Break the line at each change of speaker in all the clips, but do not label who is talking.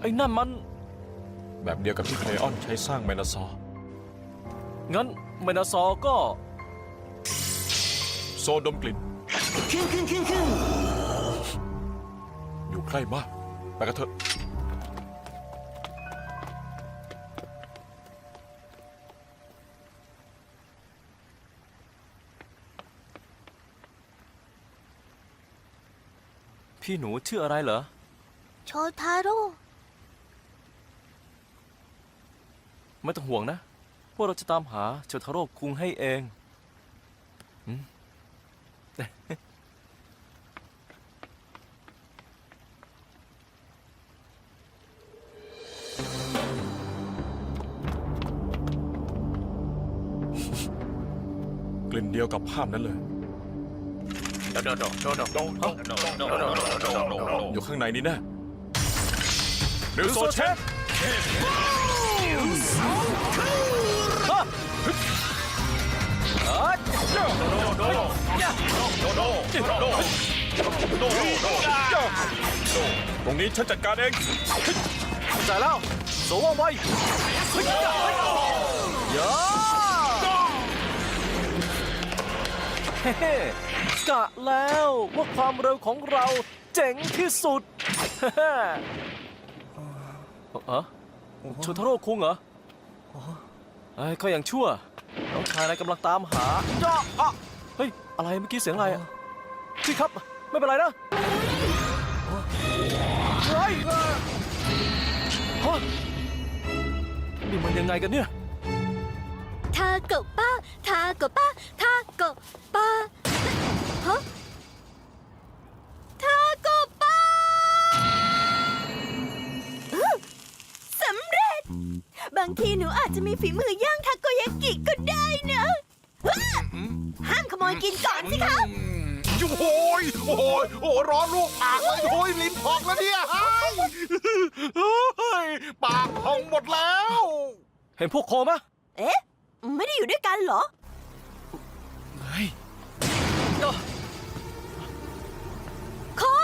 ไอ้นั่นมัน
แบบเดียวกับที่เคลออนใช้สร้างไมนาซอร์
งั้นเมนาซอร์ก็
โซดมกลิ่นอยู่ใกล้มากไปกันเถอะ
พี่หนูชื่ออะไรเหรอ
โชทาโร่
ไม่ต้องห่วงนะ พวกเราจะตามหาโชทาโร่คุงให้เองอืม
กลิ่นเดียวกับภาพนั้นเลย อยู่ข้างในนี้แน่เร็วโซเชฟ ตรงนี้ฉันจัดการเอง
เข้าใจแล้วโสว่องไวเฮ้ยยาเฮ้ๆกะแล้วว่าความเร็วของเราเจ๋งที่สุดเฮ้ๆเออ โชทาโร่คุงเหรอไอ้ยก็ยังชั่ว น้องชายนายกำลังตามหาจ้าอะเฮ้ย อะไรเมื่อกี้เสียงอะไรอะพี่ครับ ไม่เป็นไรนะเฮ้ยฮะนี่มันยังไงกันเนี่ย
ทาโกะป้าทาโกะป้าทาโกะป้าฮะ บางทีหนูอาจจะมีฝีมือย่างทาโกยากิก็ได้นะว้าห้ามขโมยกินก่อนสิคะ
โอ้ยโอ้ยโอ้ยร้อนลูกปากเลยโอ้ยลิ้นพองแล้วเนี่ยเฮ้ยเฮ้ยปากพองหมดแล้ว
เห็นพวกโคมะ
เอ๊ะ ไม่ได้อยู่ด้วยกันเหรอ
เฮ้ย
คอ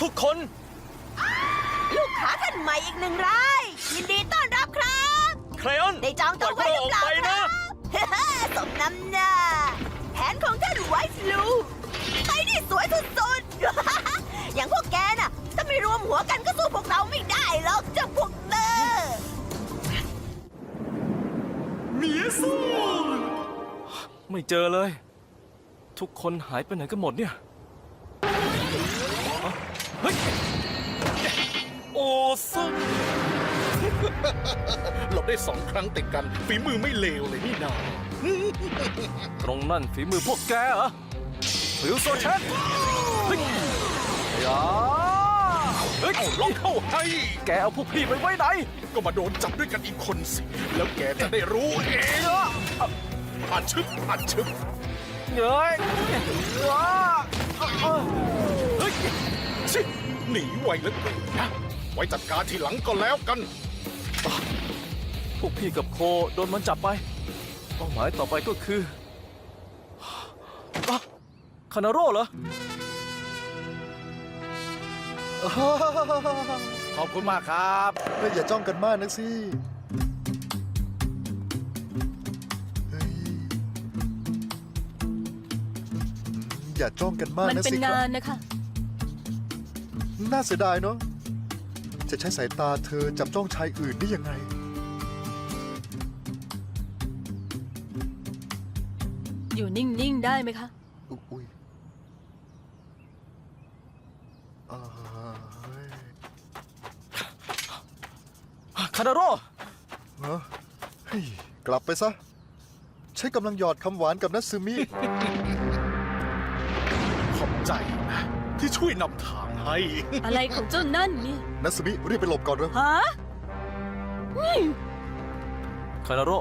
ทุกคน
ลูกค้าท่านใหม่อีกหนึ่งราย ยินดีต้อนรับครับ
เครออน
ได้จองโต๊ะไว้หรือเปล่า
ปล่อยพวกเราออกไปนะ
ครับ สมน้ำหน้า แผนของท่านไวส์ลูไปนี่สวยสุดๆ อย่างพวกแกน่ะ ถ้าไม่รวมหัวกันก็สู้พวกเราไม่ได้หรอกเจ้าพวกเตอร์
ไม่เจอเลย ทุกคนหายไปไหนกันหมดเนี่ยฮะเฮ้ย โอ้ซัง
หลบได้สองครั้งติดกันฝีมือไม่เลวเลยนี่นา
ตรงนั่นฝีมือพวกแกเหรอฟิวโซเชนเฮ้ยยาเฮ้ย
เอาล็อกเข้าให้
แกเอาพวกพี่ไปไว้ไหน
ก็มาโดนจับด้วยกันอีกคนสิ แล้วแกจะได้รู้เองอัดชึบอัดชึบ
เฮ้ยว้าเฮ้ย
ชิหนีไวเหลือเกินนะไว้จัดการทีหลังก็แล้วกัน
พวกพี่กับโคโดนมันจับไป เป้าหมายต่อไปก็คืออะคานาโร่เหรอ
ขอบคุณมากครับ
เฮ้ยอย่าจ้องกันมากนักสิเฮ้ยอืมอย่าจ้องกันมาก
มัน
นะ
เป็น
สิค
งา
รั
นนะคะ
น่าเสียดายเนาะ จะใช้สายตาเธอจับจ้องชายอื่นได้ยังไง
อยู่นิ่ง ๆ ได้ไหมคะ
อุ๊ยอ่าเฮ้ย
คานาโร่
เอ้อเฮ้ยกลับไปซะ ใช้กำลังหยอดคำหวานกับนัตซึมิ
ขอบใจนะที่ช่วยนำทาง ให้
อะไรของเจ้านั่นนี่
นัตซึมิรีบไปหลบก่อนเร็ว
ฮะ
คานาโร่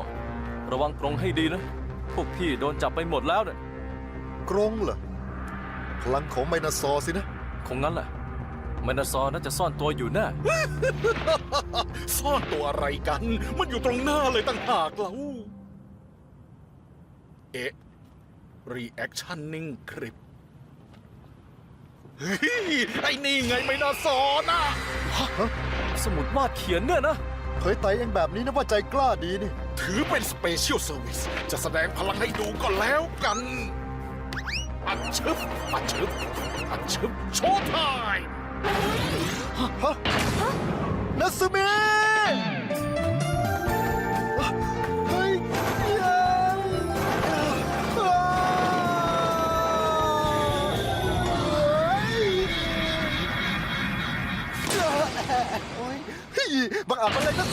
ระวังกรงให้ดีนะ พวกพี่โดนจับไปหมดแล้วเนี่ย
กรงเหรอพลังของไมนาซอร์สินะ
คงงั้นแหละแมนาซอร์น่าจะซ่อนตัวอยู่แน่
ซ่อนตัวอะไรกัน มันอยู่ตรงหน้าเลยตั้งหากเราเอ๊ะรีแอคชั่นนิ่งคลิป เฮ้ยไอ้นี่ไงไม่น่าสอนอะ
สมุดวาดเขียนเนี่ยนะ
เผยไตเองแบบนี้นะว่าใจกล้าดีนี่
ถือเป็นสเปเชียลเซอร์วิสจะแสดงพลังให้ดูก็แล้วกัน อัดชึบอัดชึบอัดชึบโชว์ไทม์
นัสมิ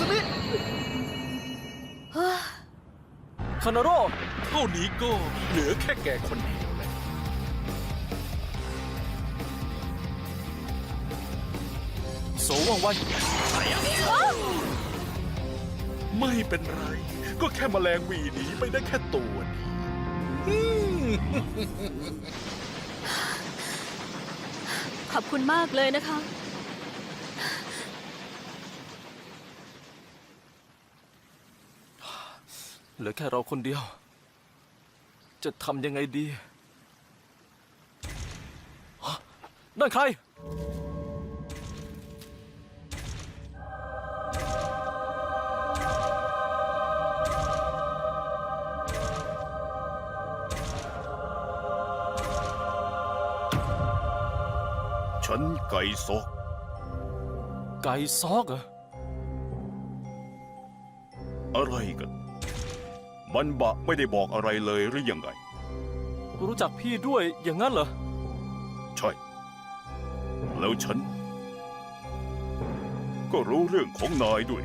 งอาจอะไรนัสมิ
คานาโร่
เท่านี้ก็เหลือแค่แกคนเดียวแหละ
โสว่องไว
ไม่เป็นไร ก็แค่แมลงหวีหนีไปได้แค่ตัวเดียวอืม
ขอบคุณมากเลยนะคะ
เหลือแค่เราคนเดียว จะทำยังไงดีฮะนั่นใคร
ฉันไก่ซอก
ไก่ซอกเหรอ
อะไรกัน มันบะไม่ได้บอกอะไรเลยหรือยังไง
รู้จักพี่ด้วยอย่างนั้นเหรอ
ใช่ แล้วฉัน ก็รู้เรื่องของนายด้วย